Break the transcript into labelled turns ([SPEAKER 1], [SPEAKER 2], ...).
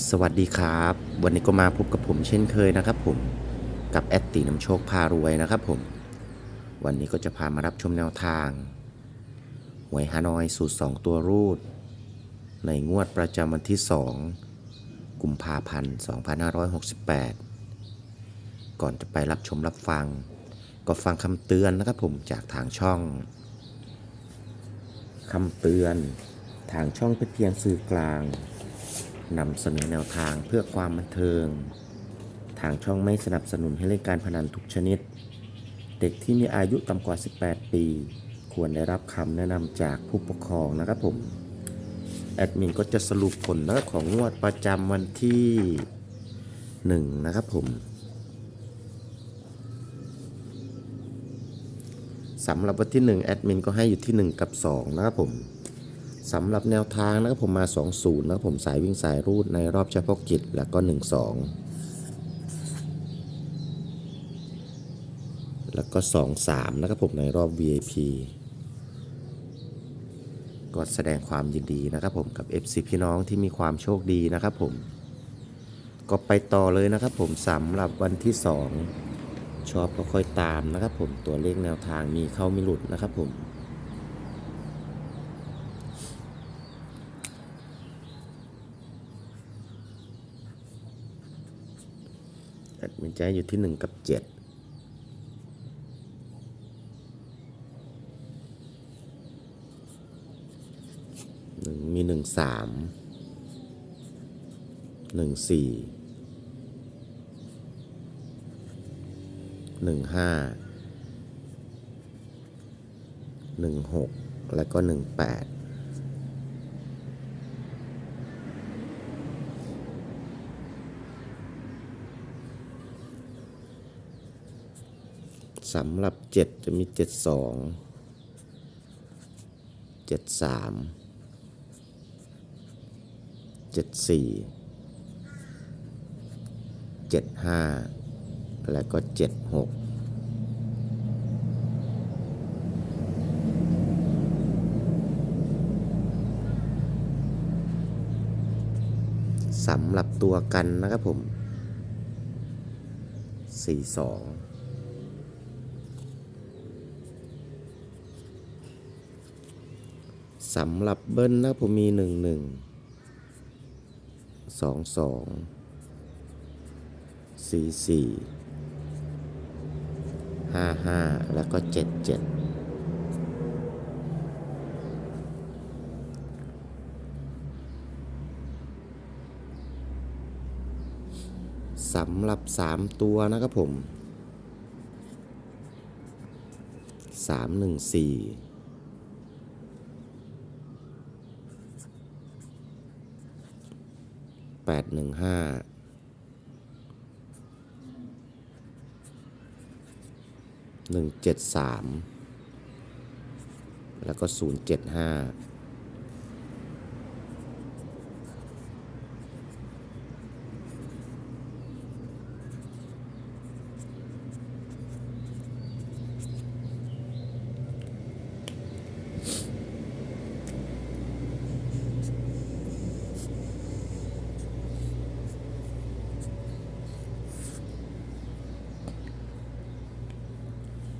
[SPEAKER 1] สวัสดีครับ วันนี้ก็มาพบกับผมเช่นเคยนะครับผมกับแอดตีน้ำโชคพารวยนะครับผมวันนี้ก็จะพามารับชมแนวทางหวยฮานอยสูตร 2 ตัวรูด ในงวดประจำวันที่ 2 กุมภาพันธ์ 2568 ก่อนจะไปรับชมรับฟัง ก็ฟังคำเตือนนะครับผมจากทางช่องคำเตือนทางช่องเป็นเพียงสื่อกลาง นำเสนอแนวทางเพื่อความบันเทิง ทางช่องไม่สนับสนุนให้เล่นการพนันทุกชนิด เด็กที่มีอายุต่ำกว่า 18 ปี ควรได้รับคำแนะนำจากผู้ปกครองนะครับผม แอดมินก็จะสรุปผลนะของงวดประจำวันที่ 1 นะครับผมสำหรับวันที่ 1 แอดมินก็ให้อยู่ที่ 1 กับ 2 นะครับผม สำหรับแนวทางนะครับผมมา 2 0 นะครับผมสายวิ่งสายรูดในรอบเฉพาะกิจแล้วก็ 1 2 แล้วก็ 2 3 นะครับผมในรอบ VIP ก็แสดงความยินดีนะครับผมกับ FC พี่น้องที่มีความโชคดีนะครับผม ก็ไปต่อเลยนะครับผมสำหรับวันที่ 2 ชอบก็ค่อยตามนะครับผมตัวเลขแนวทางมีเข้ามีหลุดนะครับผม แอดมินให้อยู่ที่หนึ่งกับเจ็ดหนึ่งมีหนึ่งสามหนึ่งสี่หนึ่งห้าหนึ่งหกแล้วก็หนึ่งแปด สำหรับ 7 จะมี 72 73 74 75 แล้วก็ 76สำหรับตัวกันนะครับผม 42 สำหรับเบิ้ลนะผมมีหนึ่งหนึ่งสองสองสี่สี่ห้าห้าแล้วก็เจ็ดเจ็ดสำหรับสามตัวนะครับผมสามหนึ่งสี่ แปดหนึ่งห้าหนึ่งเจ็ดสามแล้วก็ศูนย์เจ็ดห้า